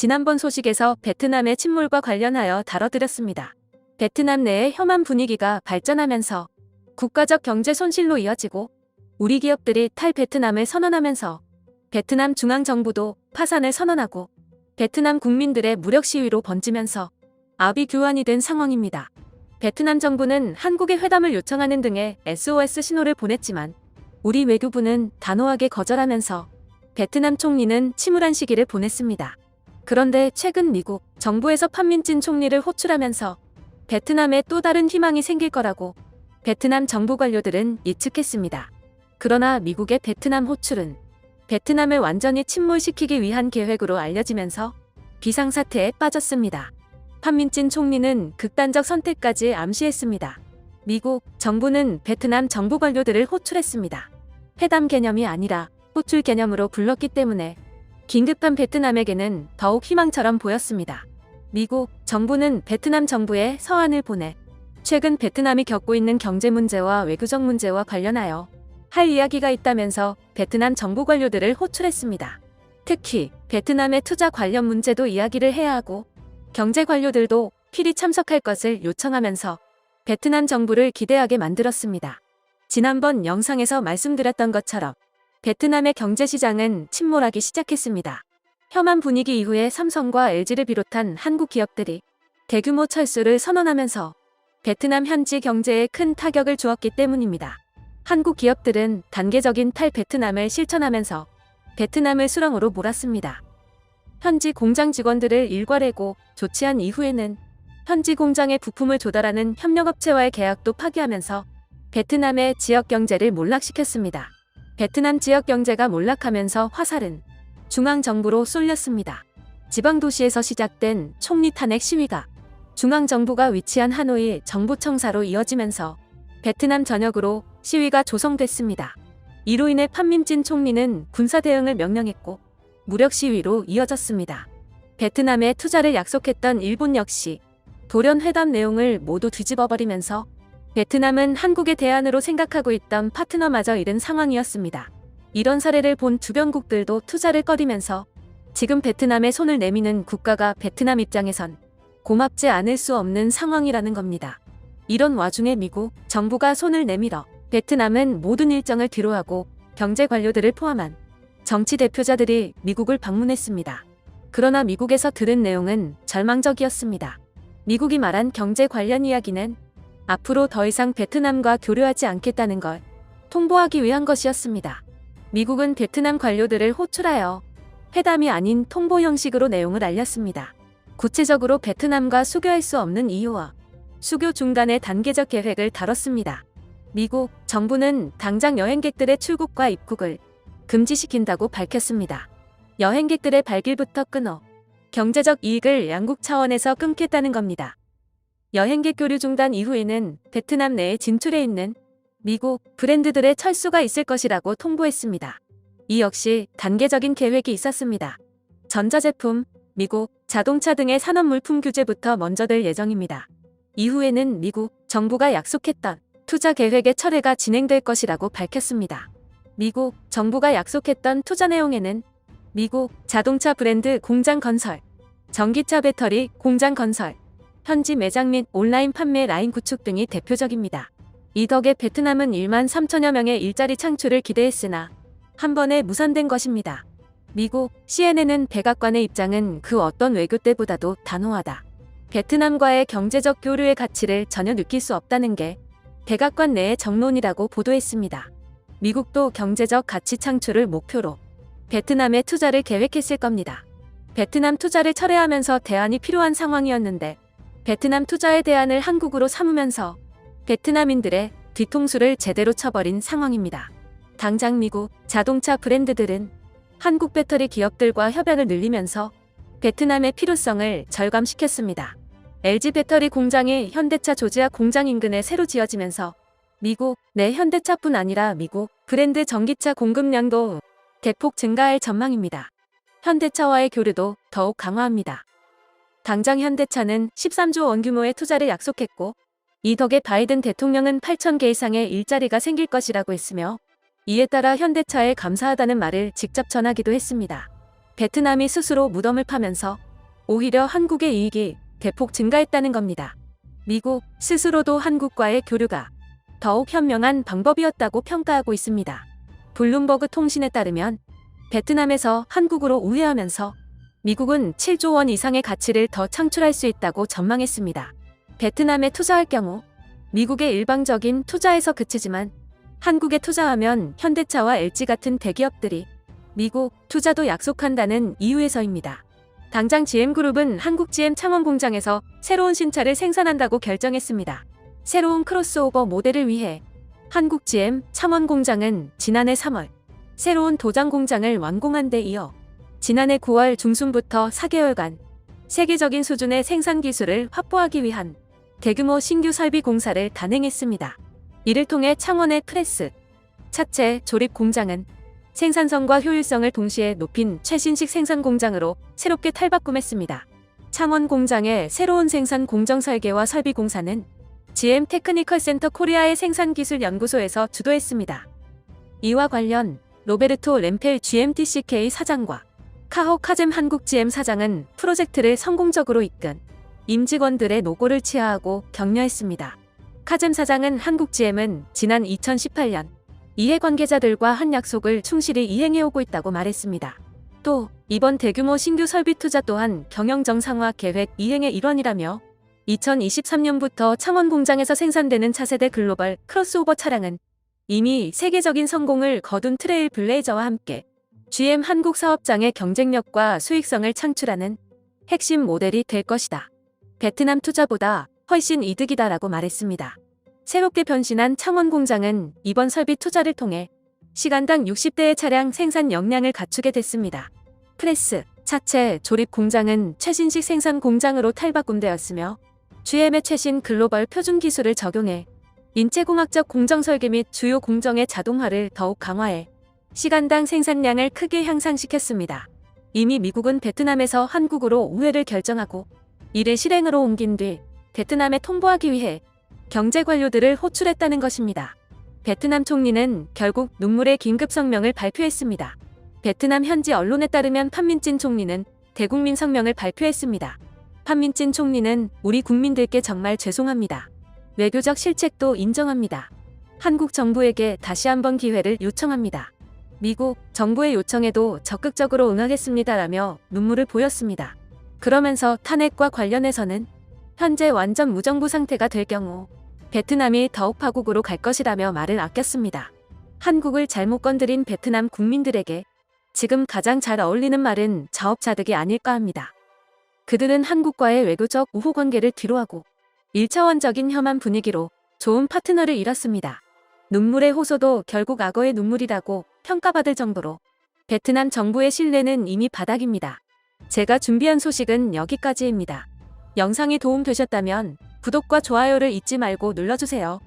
지난번 소식에서 베트남의 침몰과 관련하여 다뤄드렸습니다. 베트남 내의 혐한 분위기가 발전하면서 국가적 경제 손실로 이어지고 우리 기업들이 탈베트남을 선언하면서 베트남 중앙정부도 파산을 선언하고 베트남 국민들의 무력 시위로 번지면서 압이 교환이 된 상황입니다. 베트남 정부는 한국의 회담을 요청하는 등의 SOS 신호를 보냈지만 우리 외교부는 단호하게 거절하면서 베트남 총리는 침울한 시기를 보냈습니다. 그런데 최근 미국 정부에서 판민진 총리를 호출하면서 베트남에 또 다른 희망이 생길 거라고 베트남 정부 관료들은 예측했습니다. 그러나 미국의 베트남 호출은 베트남을 완전히 침몰시키기 위한 계획으로 알려지면서 비상사태에 빠졌습니다. 판민진 총리는 극단적 선택까지 암시했습니다. 미국 정부는 베트남 정부 관료들을 호출했습니다. 회담 개념이 아니라 호출 개념으로 불렀기 때문에 긴급한 베트남에게는 더욱 희망처럼 보였습니다. 미국 정부는 베트남 정부에 서한을 보내 최근 베트남이 겪고 있는 경제 문제와 외교적 문제와 관련하여 할 이야기가 있다면서 베트남 정부 관료들을 호출했습니다. 특히 베트남의 투자 관련 문제도 이야기를 해야 하고 경제 관료들도 필히 참석할 것을 요청하면서 베트남 정부를 기대하게 만들었습니다. 지난번 영상에서 말씀드렸던 것처럼 베트남의 경제 시장은 침몰하기 시작했습니다. 혐한 분위기 이후에 삼성과 LG를 비롯한 한국 기업들이 대규모 철수를 선언하면서 베트남 현지 경제에 큰 타격을 주었기 때문입니다. 한국 기업들은 단계적인 탈베트남을 실천하면서 베트남을 수렁으로 몰았습니다. 현지 공장 직원들을 일괄해고 조치한 이후에는 현지 공장에 부품을 조달하는 협력업체와의 계약도 파기하면서 베트남의 지역 경제를 몰락시켰습니다. 베트남 지역 경제가 몰락하면서 화살은 중앙정부로 쏠렸습니다. 지방도시에서 시작된 총리 탄핵 시위가 중앙정부가 위치한 하노이 정부청사로 이어지면서 베트남 전역으로 시위가 조성됐습니다. 이로 인해 판민진 총리는 군사 대응을 명령했고 무력 시위로 이어졌습니다. 베트남에 투자를 약속했던 일본 역시 돌연 회담 내용을 모두 뒤집어버리면서 베트남은 한국의 대안으로 생각하고 있던 파트너마저 잃은 상황이었습니다. 이런 사례를 본 주변국들도 투자를 꺼리면서 지금 베트남에 손을 내미는 국가가 베트남 입장에선 고맙지 않을 수 없는 상황이라는 겁니다. 이런 와중에 미국 정부가 손을 내밀어 베트남은 모든 일정을 뒤로하고 경제 관료들을 포함한 정치 대표자들이 미국을 방문했습니다. 그러나 미국에서 들은 내용은 절망적이었습니다. 미국이 말한 경제 관련 이야기는 앞으로 더 이상 베트남과 교류하지 않겠다는 걸 통보하기 위한 것이었습니다. 미국은 베트남 관료들을 호출하여 회담이 아닌 통보 형식으로 내용을 알렸습니다. 구체적으로 베트남과 수교할 수 없는 이유와 수교 중단의 단계적 계획을 다뤘습니다. 미국 정부는 당장 여행객들의 출국과 입국을 금지시킨다고 밝혔습니다. 여행객들의 발길부터 끊어 경제적 이익을 양국 차원에서 끊겠다는 겁니다. 여행객 교류 중단 이후에는 베트남 내에 진출해 있는 미국 브랜드들의 철수가 있을 것이라고 통보했습니다. 이 역시 단계적인 계획이 있었습니다. 전자제품, 미국, 자동차 등의 산업 물품 규제부터 먼저 될 예정입니다. 이후에는 미국 정부가 약속했던 투자 계획의 철회가 진행될 것이라고 밝혔습니다. 미국 정부가 약속했던 투자 내용에는 미국 자동차 브랜드 공장 건설, 전기차 배터리 공장 건설, 현지 매장 및 온라인 판매 라인 구축 등이 대표적입니다. 이 덕에 베트남은 1만 3천여 명의 일자리 창출을 기대했으나 한 번에 무산된 것입니다. 미국 CNN은 백악관의 입장은 그 어떤 외교 때보다도 단호하다. 베트남과의 경제적 교류의 가치를 전혀 느낄 수 없다는 게 백악관 내의 정론이라고 보도했습니다. 미국도 경제적 가치 창출을 목표로 베트남에 투자를 계획했을 겁니다. 베트남 투자를 철회하면서 대안이 필요한 상황이었는데 베트남 투자의 대안을 한국으로 삼으면서 베트남인들의 뒤통수를 제대로 쳐버린 상황입니다. 당장 미국 자동차 브랜드들은 한국 배터리 기업들과 협약을 늘리면서 베트남의 필요성을 절감시켰습니다. LG 배터리 공장이 현대차 조지아 공장 인근에 새로 지어지면서 미국 내 현대차뿐 아니라 미국 브랜드 전기차 공급량도 대폭 증가할 전망입니다. 현대차와의 교류도 더욱 강화합니다. 당장 현대차는 13조 원 규모의 투자를 약속했고 이 덕에 바이든 대통령은 8천 개 이상의 일자리가 생길 것이라고 했으며 이에 따라 현대차에 감사하다는 말을 직접 전하기도 했습니다. 베트남이 스스로 무덤을 파면서 오히려 한국의 이익이 대폭 증가했다는 겁니다. 미국 스스로도 한국과의 교류가 더욱 현명한 방법이었다고 평가하고 있습니다. 블룸버그 통신에 따르면 베트남에서 한국으로 우회하면서 미국은 7조 원 이상의 가치를 더 창출할 수 있다고 전망했습니다. 베트남에 투자할 경우 미국의 일방적인 투자에서 그치지만 한국에 투자하면 현대차와 LG 같은 대기업들이 미국 투자도 약속한다는 이유에서입니다. 당장 GM그룹은 한국 GM 창원 공장에서 새로운 신차를 생산한다고 결정했습니다. 새로운 크로스오버 모델을 위해 한국 GM 창원 공장은 지난해 3월 새로운 도장 공장을 완공한 데 이어 지난해 9월 중순부터 4개월간 세계적인 수준의 생산 기술을 확보하기 위한 대규모 신규 설비 공사를 단행했습니다. 이를 통해 창원의 프레스, 차체, 조립 공장은 생산성과 효율성을 동시에 높인 최신식 생산 공장으로 새롭게 탈바꿈했습니다. 창원 공장의 새로운 생산 공정 설계와 설비 공사는 GM 테크니컬 센터 코리아의 생산기술연구소에서 주도했습니다. 이와 관련 로베르토 램펠 GMTCK 사장과 카호 카잼 한국 GM 사장은 프로젝트를 성공적으로 이끈 임직원들의 노고를 치하하고 격려했습니다. 카잼 사장은 한국 GM은 지난 2018년 이해관계자들과 한 약속을 충실히 이행해오고 있다고 말했습니다. 또 이번 대규모 신규 설비 투자 또한 경영 정상화 계획 이행의 일환이라며 2023년부터 창원 공장에서 생산되는 차세대 글로벌 크로스오버 차량은 이미 세계적인 성공을 거둔 트레일 블레이저와 함께 GM 한국 사업장의 경쟁력과 수익성을 창출하는 핵심 모델이 될 것이다. 베트남 투자보다 훨씬 이득이다라고 말했습니다. 새롭게 변신한 창원 공장은 이번 설비 투자를 통해 시간당 60대의 차량 생산 역량을 갖추게 됐습니다. 프레스, 차체, 조립 공장은 최신식 생산 공장으로 탈바꿈되었으며 GM의 최신 글로벌 표준 기술을 적용해 인체공학적 공정 설계 및 주요 공정의 자동화를 더욱 강화해 시간당 생산량을 크게 향상시켰습니다. 이미 미국은 베트남에서 한국으로 우회를 결정하고 이를 실행으로 옮긴 뒤 베트남에 통보하기 위해 경제 관료들을 호출했다는 것입니다. 베트남 총리는 결국 눈물의 긴급 성명을 발표했습니다. 베트남 현지 언론에 따르면 판민진 총리는 대국민 성명을 발표했습니다. 판민진 총리는 우리 국민들께 정말 죄송합니다. 외교적 실책도 인정합니다. 한국 정부에게 다시 한번 기회를 요청합니다. 미국 정부의 요청에도 적극적으로 응하겠습니다라며 눈물을 보였습니다. 그러면서 탄핵과 관련해서는 현재 완전 무정부 상태가 될 경우 베트남이 더욱 파국으로 갈 것이라며 말을 아꼈습니다. 한국을 잘못 건드린 베트남 국민들에게 지금 가장 잘 어울리는 말은 자업자득이 아닐까 합니다. 그들은 한국과의 외교적 우호 관계를 뒤로하고 1차원적인 혐한 분위기로 좋은 파트너를 잃었습니다. 눈물의 호소도 결국 악어의 눈물이라고 평가받을 정도로 베트남 정부의 신뢰는 이미 바닥입니다. 제가 준비한 소식은 여기까지입니다. 영상이 도움되셨다면 구독과 좋아요를 잊지 말고 눌러주세요.